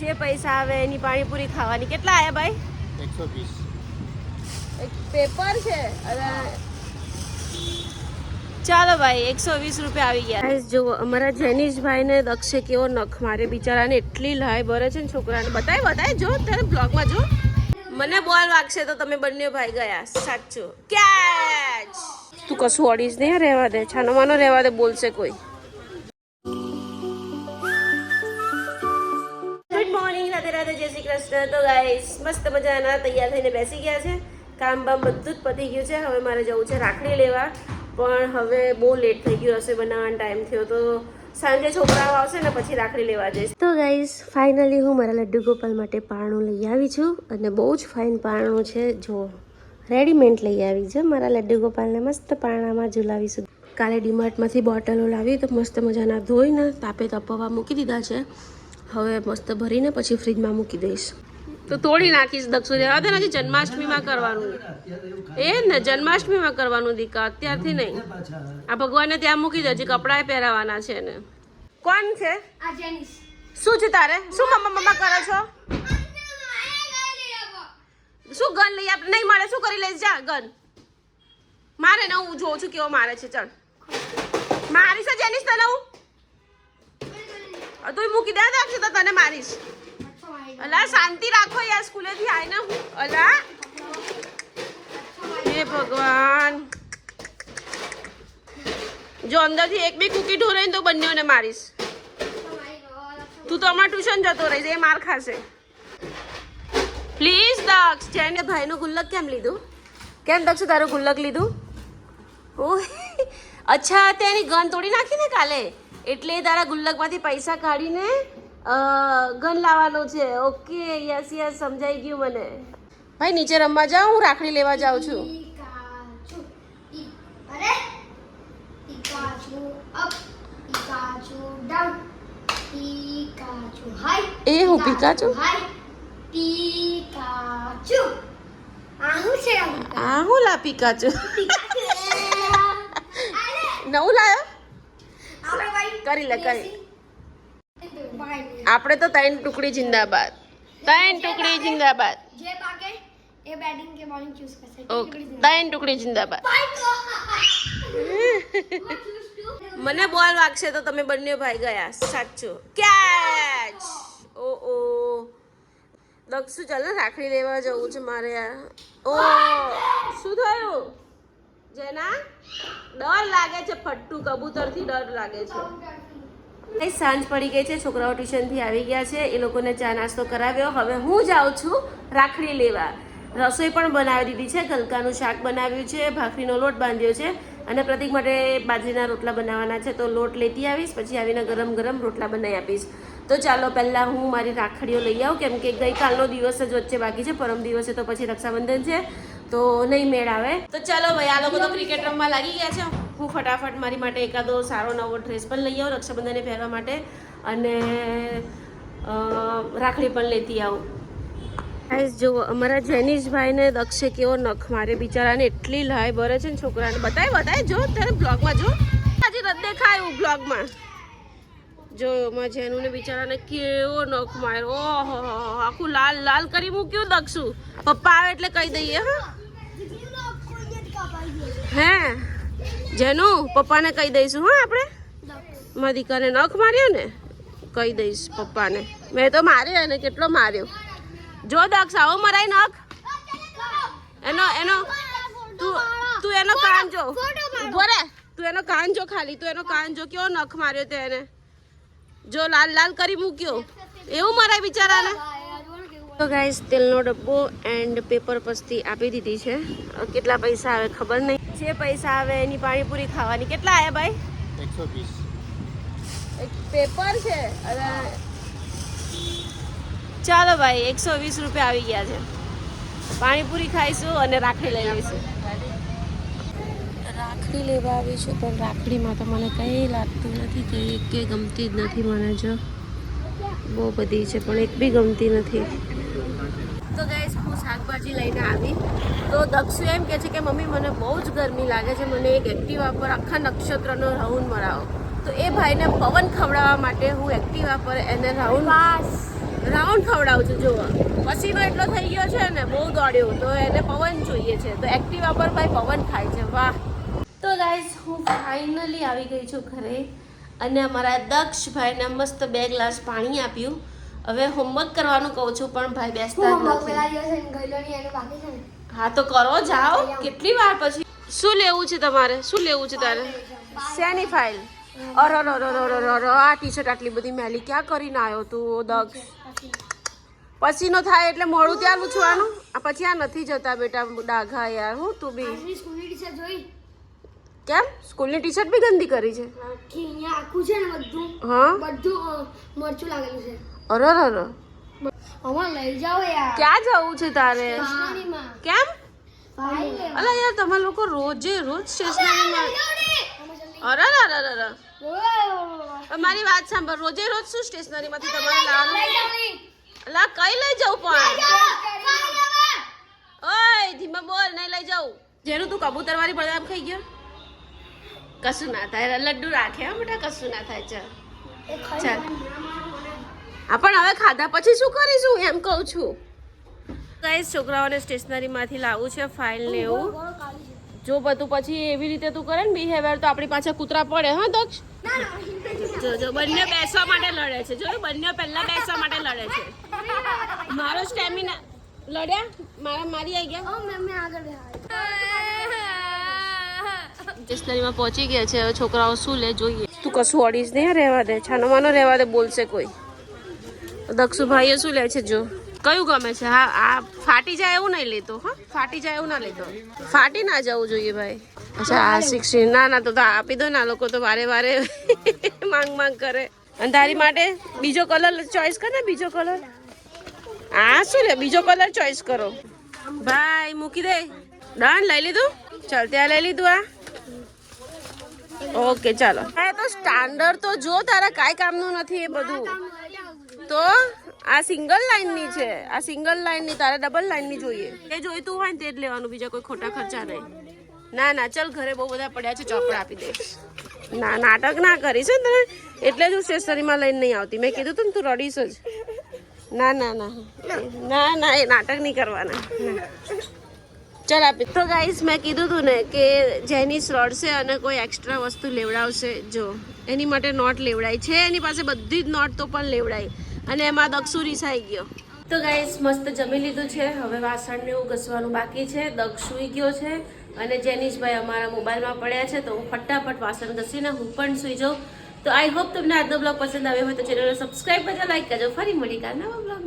જે પૈસા આવે એની પાણીપુરી ખાવાની. કેટલા આવ્યા ભાઈ? એકસો વીસ. એક પેપર છે અને ચાલો ભાઈ એકસો વીસ રૂપિયા આવી ગયા. જુઓ અમારા જેનીશભાઈ ને દક્ષે કેવો નખ મારે બિચારાને એટલી લાય ભરે છે ને છોકરાને. બતાય બતાય જો તારે બ્લોગમાં જો. મને બોલ વાગશે તો તમે બંને ભાઈ ગયા. સાચું. કેચ તું કશું ઓડીશ નહીં રહેવા દે. છાનો માનો રહેવા દે બોલશે કોઈ. રાધે રાધે, જય શ્રી કૃષ્ણ. તો ગાઈસ મસ્ત મજાના, તૈયાર થઈને બેસી ગયા છે. કામ બામ બધું જ પતી ગયું છે. હવે મારે જવું છે રાખડી લેવા. પણ હવે બહુ લેટ થઈ ગયું રસોઈ બનાવવાનો ટાઈમ થયો તો સાંજે છોકરાઓ આવશે ને પછી રાખડી લેવા જઈશ. તો ગાઈસ ફાઇનલી હું મારા લડ્ડુ ગોપાલ માટે પારણું લઈ આવી છું. અને બહુ જ ફાઇન પારણું છે. જો રેડીમેડ લઈ આવી છે. મારા લડ્ડુ ગોપાલને મસ્ત પારણામાં ઝુલાવીશું કાલે ડીમાર્ટમાંથી બોટલો લાવી તો મસ્ત મજાના ધોઈને તાપે તપવા મૂકી દીધા છે. હવે મસ્ત ભરીને પછી ફ્રીજમાં મૂકી દઈશ. તો તોડી નાખીશ દક્ષુ હવે દે નથી જન્માષ્ટમીમાં કરવાનું. એ ને જન્માષ્ટમીમાં કરવાનું દીકા અત્યારથી નહીં. આ ભગવાનને ત્યાં મૂકી દેજે કપડાએ પહેરાવાના છે ને કોણ છે? શું છે તારે? શું મમ્મા મમ્મા કરો છો? શું ગન લઈ આપ નહીં મારે શું કરી લઈશ? જા ગન. મારે ને હું જોઉં છું કેવો મારે છે ચલ. મારી છે એની તને હું? તું મૂકી દે દક્ષ તો તને મારીશ. અલા, શાંતિ રાખો યાર, સ્કૂલેથી આવીને હું, અલા. હે ભગવાન. જો અંદરથી એક બી કુકી ઢોરાઈને તો બંનેઓને મારીશ. તું તો અમાર ટ્યુશન જતો રહીશ, એ માર ખાશે. પ્લીઝ, દક્ષ, જેને ભાઈનું ગુલ્લક કેમ લીધું? કેમ દક્ષ તારું ગુલ્લક લીધું? ઓહ, અચ્છા તે એની ગન તોડી નાખી ને કાલે? એટલે એ તારા ગુલ્લકમાંથી પૈસા કાઢીને અ, ગન લાવવાનો છે. ઓકે યસ યસ સમજાઈ ગયું મને. ભાઈ નીચે રમવા જાઉં હું રાખડી લેવા જાઉં છું. પિકાચુ ઈ- અરે Pikachu up Pikachu down Pikachu hi એ હું પિકાચુ? છું પિકાચુ આ હું છે આ આ લા પિકાચુ? પિકાચુ. નવું લાયો? કરી લે, કરી. આપણે તો ત્રણ ટુકડી જિંદાબાદ. ત્રણ ટુકડી જિંદાબાદ. જે પાકે એ બેટિંગ કે બોલિંગ ચૂઝ કરશે. ઓકે ત્રણ ટુકડી જિંદાબાદ. મને બોલ વાગશે તો તમે બંને ભાઈ ગયા. સાચું. કેચ ઓ ઓ દક્ષુ ચાલો રાખડી લેવા જવું છે મારે આ ઓ શું થયું? જેના ડર લાગે છે, ફટ્ટુ કબૂતરથી ડર લાગે છે. સાંજ પડી ગઈ છે, છોકરાઓ ટ્યુશનથી આવી ગયા છે, એ લોકોને ચા નાસ્તો કરાવ્યો. હવે હું જાઉં છું રાખડી લેવા. રસોઈ પણ બનાવી દીધી છે, ગલકાનું શાક બનાવ્યું છે, ભાખરીનો લોટ બાંધ્યો છે, અને પ્રતિક માટે બાજરીના રોટલા બનાવવાના છે. તો લોટ લેતી આવીશ, પછી આવીને ગરમ ગરમ રોટલા બનાવી આપીશ. તો ચાલો પહેલાં હું મારી રાખડીઓ લઈ આવું, કેમ કે ગઈકાલનો દિવસ જ વચ્ચે બાકી છે, પરમ દિવસે તો પછી રક્ષાબંધન છે, તો નહીં મેળ આવે. તો ચાલો ભાઈ, આ લોકો તો ક્રિકેટ રમવા લાગી ગયા છે. હું ફટાફટ મારી માટે એકાદો સારો નવો ડ્રેસ પણ લઈ આવું, રક્ષાબંધનને પહેરવા માટે, અને રાખડી પણ લેતી આવું. ગાઈસ જુઓ, અમારા જેનીશભાઈને દક્ષે કેવો નખ મારે બિચારાને એટલી લાય ભરે છે ને છોકરાને. બતાય બતાય, જો તારે બ્લોગમાં જો. આજે રદ દેખાયું બ્લોગમાં જો માં જેનુને બિચારાને કેવો નખ માર્યો. ઓહો આખું લાલ લાલ કરી મૂક્યું દક્ષુ પપ્પા આવે એટલે કહી દઈએ હા? હે? જેનું પપ્પાને કહી દઈશું હા આપણે? મારા દીકરાને નખ માર્યો ને કહી દઈશ પપ્પાને. મેં તો માર્યો એને કેટલો માર્યો. જો દક્ષ આવો મરાય નખ. એનો એનો તું તું એનો કાન જો. ઊભો રે તું એનો કાન જો ખાલી તું એનો કાન જો કેવો નખ માર્યો તે એને. જો લાલ લાલ કરી મૂક્યો. એવું મારા બિચારાને તો ગાઈસ તેલનો ડબ્બો એન્ડ પેપર પસ્તી આપી દીધી છે. કેટલા પૈસા આવે ખબર નહીં. જે પૈસા આવે એની પાણીપુરી ખાવાની. કેટલા આવ્યા ભાઈ? એકસો વીસ. એક પેપર છે. અને ચાલો ભાઈ એકસો વીસ રૂપિયા આવી ગયા છે. પાણીપુરી ખાઈશું અને રાખડી લઈ આવીશું રાખડી લેવા આવી છું પણ રાખડીમાં તો મને કંઈ લાગતું નથી કે એક કે ગમતી જ નથી મને જો. બહુ બધી છે પણ એક બી ગમતી નથી. તો ગાઈસ હું શાકભાજી લઈને આવી. તો દક્ષુ એમ કહે છે કે મમ્મી મને બહુ જ ગરમી લાગે છે મને એક એક્ટિવા પર આખા નક્ષત્રનો રાઉન્ડ મરાવો. તો એ ભાઈને પવન ખવડાવવા માટે હું એક્ટિવા પર એને રાઉન્ડ રાઉન્ડ ખવડાવું છું જુઓ પસીનો એટલો થઈ ગયો છે ને બહુ દોડ્યો. તો એને પવન જોઈએ છે. તો એક્ટિવા પર ભાઈ પવન ખાય છે. વાહ. તો ગાઈઝ હું ફાઇનલી આવી ગઈ છું ઘરે અને અમારા દક્ષભાઈને મસ્ત બે ગ્લાસ પાણી આપ્યું. હવે હોમવર્ક કરવાનું કહું છું પણ ભાઈ બેસતા નથી. ને હા તો કરો જાઓ. કેટલી વાર પછી? શું લેવું છે તમારે? શું લેવું છે તારે? શેની ફાઇલ અરે આ ટી શર્ટ આટલી બધી મેલી. ક્યાં કરીને આવ્યો તું દક્ષ? પસીનો થાય એટલે મોડું ત્યાં લૂછવાનું? આ પછી આ નથી જતા બેટા ડાઘા યાર. હું તું બી? સ્કૂલની ટીચર જોઈ? કેમ? સ્કૂલની ટી શર્ટ બી ગંદી કરી છે. અહીંયા આખું છે ને બધું? હા? બધું મરચું લાગેલું છે. અરે અરે અરે. અમાર લઈ જાઓ યાર. ક્યાં જવું છે તારે? કેમ? અલા યાર તમે લોકો રોજે રોજ સ્ટેશનરીમાં અરે અરે અરે અરે મારી વાત સાંભળ રોજે રોજ શું સ્ટેશનરીમાંથી તમારે લાવવાનું અલા કઈ લઈ જાઉં પણ? ઓય ધીમા બોલ નહીં લઈ જાઉં. જેનું તું કબૂતર વાળી બદામ ખાઈ ગયો? કશું ના થાય. લડ્ડુ રાખે હા બેટા કશું ના થાય. ચાલ. ચાલ. હા પણ હવે ખાધા પછી શું કરીશું? એમ કહું છું. કઈ છોકરાઓને સ્ટેશનરીમાંથી લાવવું છે ફાઇલ ને એવું. જો બધું પછી એવી રીતે તું કરે ને બિહેવિયર તો આપણી પાછળ કૂતરા પડે હા દક્ષ? જો જો બંને બેસવા માટે લડે છે. જો બંને પહેલા બેસવા માટે લડે છે. મારો સ્ટેમિના લડ્યા? મારા મારી આવી ગયા? સ્ટેશનરીમાં પહોંચી ગયા છે. હવે છોકરાઓ શું લે જોઈએ? તું કશું અડીશ નહીં રહેવા દે. છાનો રહેવા દે, બોલશે કોઈ. દક્ષુભાઈએ શું લે છે જો? કયું ગમે છે? હા, આ ફાટી જાય એવું નહીં લેતો, હા. ફાટી જાય એવું ના લેતો. ફાટી ના જવું જોઈએ ભાઈ. અચ્છા, આ સિક્સટીન ના ના, તો આપી દો ને લોકો તો વારે વારે માંગ માંગ કરે. અને તારી માટે બીજો કલર ચોઈસ કર ને, બીજો કલર આ શું લે? બીજો કલર ચોઈસ કરો. ભાઈ, મૂકી દે. ડન, લઈ લીધું? ચાલ, ત્યાં લઈ લીધું આ. ઓકે ચાલો. એ તો સ્ટાન્ડર્ડ તો જો તારા કાંઈ કામનું નથી એ બધું. તો આ સિંગલ લાઈનની છે આ સિંગલ લાઈનની તારે ડબલ લાઈનની જોઈએ. એ જોઈતું હોય ને તે જ લેવાનું બીજા કોઈ ખોટા ખર્ચા નહીં. ના ના ચલ ઘરે બહુ બધા પડ્યા છે ચોપડા આપી દે. ના નાટક ના કરીશ ને તને? એટલે જ હું સ્ટેશનરીમાં લઈને નહીં આવતી. મેં કીધું તું તું રડીશ જ. ના ના ના. ના ના એ નાટક નહીં કરવાના. ચાલ આપી. તો ગાઈસ મેં કીધું તું ને કે જેની રડશે અને કોઈ એક્સ્ટ્રા વસ્તુ લેવડાવશે, જો. એની માટે નોટ લેવડાય છે, એની પાસે બધી જ નોટ તો પણ લેવડાય. અને એમાં દક્ષુ રીસાઈ ગયો. તો ગાઈસ મસ્ત જમી લીધું છે. હવે વાસણને એવું ઘસવાનું બાકી છે. દક્ષ સૂઈ ગયો છે અને જેનીશભાઈ અમારા મોબાઈલમાં પડ્યા છે, તો હું ફટાફટ વાસણ ઘસીને હું પણ સૂઈ જાઉં. તો આઈ હોપ તમને આજનો બ્લોગ પસંદ આવ્યો હોય તો ચેનલને સબસ્ક્રાઈબ કરજો લાઈક કરજો, ફરી મળી કાલના બ્લોગ